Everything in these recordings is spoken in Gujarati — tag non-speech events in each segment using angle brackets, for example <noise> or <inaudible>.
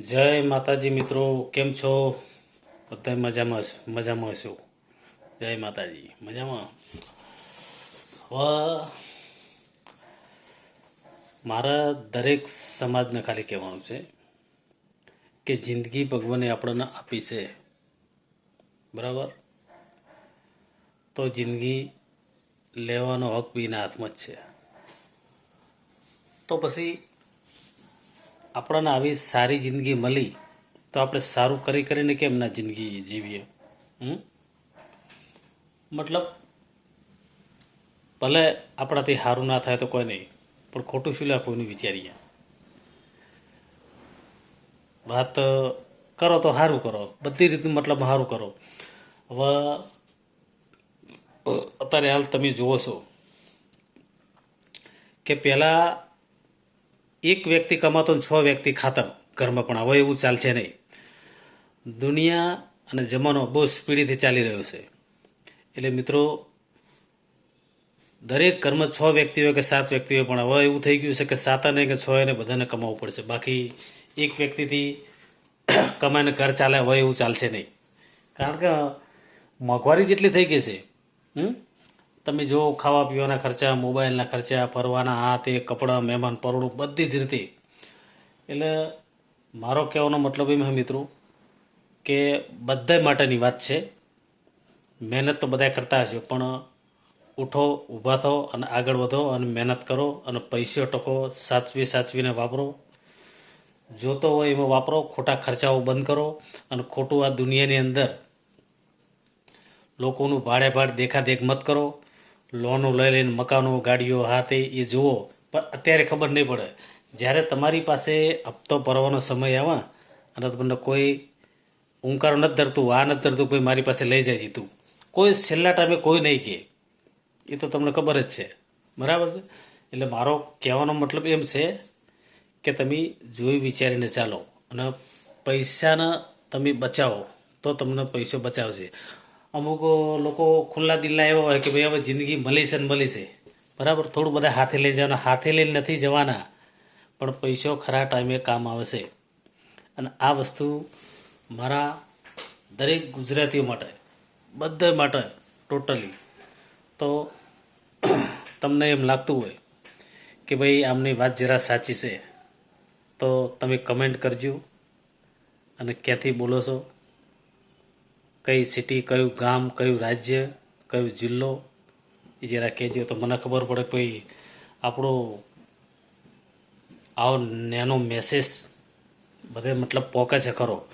જય માતાજી મિત્રો, કેમ છો? બધા મજામાં મજામાં હશો? જય માતાજી, મજામાં? હવે મારા દરેક સમાજને ખાલી કહેવાનું છે કે જિંદગી ભગવાને આપણને આપી છે. બરાબર? તો જિંદગી લેવાનો હક બીના હાથમાં જ છે. તો પછી આપણને આવી સારી જિંદગી મળી, તો આપણે સારું કરી કરીને કેમ ના જિંદગી જીવીએ? મતલબ, ભલે આપણાથી સારું ના થાય તો કોઈ નહીં, પણ ખોટું શું લે કોઈનું વિચારીએ? વાત કરો તો સારું કરો, બધી રીતનું મતલબ સારું કરો. હવે, અત્યારે હાલ તમે જુઓ છો કે પહેલાં એક વ્યક્તિ કમાતો છ વ્યક્તિ ખાતર ઘરમાં પણ હવે એવું ચાલશે નહીં. દુનિયા અને જમાનો બહુ સ્પીડીથી ચાલી રહ્યો છે. એટલે મિત્રો, દરેક ઘરમાં છ વ્યક્તિ હોય કે સાત વ્યક્તિ પણ હવે એવું થઈ ગયું છે કે સાત અને કે છ એને બધાને કમાવવું પડશે. બાકી એક વ્યક્તિથી <coughs> કમાઈને ઘર ચાલે હોય એવું ચાલશે નહીં. કારણ કે મોંઘવારી જેટલી થઈ ગઈ છે, હમ? તમે જો ખાવા પીવાના ખર્ચા, મોબાઈલના ખર્ચા, ફરવાના આ તે, કપડાં, મહેમાન પરવડું બધી જ રીતે. એટલે મારો કહેવાનો મતલબ એમ હે મિત્રો કે બધા માટેની વાત છે. મહેનત તો બધા કરતા હશે પણ ઉઠો, ઊભા થો અને આગળ વધો અને મહેનત કરો અને પૈસો ટકો સાચવી સાચવીને વાપરો. જોતો હોય એમાં વાપરો, ખોટા ખર્ચાઓ બંધ કરો અને ખોટું આ દુનિયાની અંદર લોકોનું ભાડે ભાડ દેખાદેખ મત કરો. લોનો લઈ લઈને મકાનો, ગાડીઓ, હાથે એ જુઓ. પણ અત્યારે ખબર નહીં પડે. જ્યારે તમારી પાસે હપ્તો ભરવાનો સમય આવે, અને તમને કોઈ ઊંકારો નથી ધરતું, આ નથી ધરતું કોઈ મારી પાસે લઈ જાય તું. કોઈ છેલ્લા ટાઈમે કોઈ નહીં કહે. એ તો તમને ખબર જ છે. બરાબર છે? એટલે મારો કહેવાનો મતલબ એમ છે કે તમે જોઈ વિચારીને ચાલો. અને પૈસાના તમે બચાવો, તો તમને પૈસો બચાવશે. અમુક લોકો ખુલ્લા દિલના એવા હોય કે ભાઈ હવે જિંદગી મળી છે ને મળી છે બરાબર? થોડું બધા હાથે લઈ જવાના. હાથે લઈને નથી જવાના, પણ પૈસો ખરા ટાઈમે કામ આવશે. અને આ વસ્તુ મારા દરેક ગુજરાતીઓ માટે બધા માટે ટોટલી તો <clears throat> તમને એમ લાગતું હોય કે ભાઈ આમની વાત જરા સાચી છે, તો તમે કમેન્ટ કરજો અને ક્યાંથી બોલો છો? કઈ સિટી કયું ગામ, કયું રાજ્ય, કયું જિલ્લો, એ જરા કહેજો. તો મને ખબર પડે કોઈ આપણો આવો નાનો મેસેજ બધે મતલબ પહોંચે છે ખરો.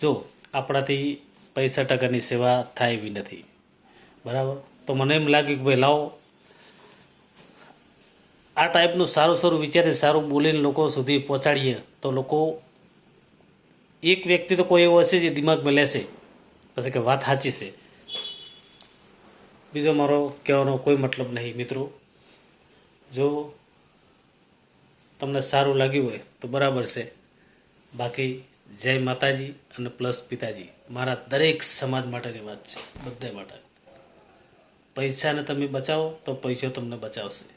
જો, આપણાથી પૈસા ટકાની સેવા થાય એવી નથી. બરાબર? તો મને એમ લાગ્યું કે ભાઈ, લાવો. આ ટાઈપનું સારું સારું વિચારી સારું બોલીને લોકો સુધી પહોંચાડીએ તો લોકો, એક વ્યક્તિ તો કોઈ એવો હશે જે દિમાગમાં લેશે. પછી કે વાત સાચી છે. બીજો મારો કહેવાનો કોઈ મતલબ નહીં, મિત્રો. જો તમને સારું લાગ્યું હોય તો બરાબર છે. બાકી જય માતાજી અને પ્લસ પિતાજી. મારા દરેક સમાજ માટેની વાત છે બધા માટે. પૈસાને તમે બચાવો તો પૈસો તમને બચાવશે.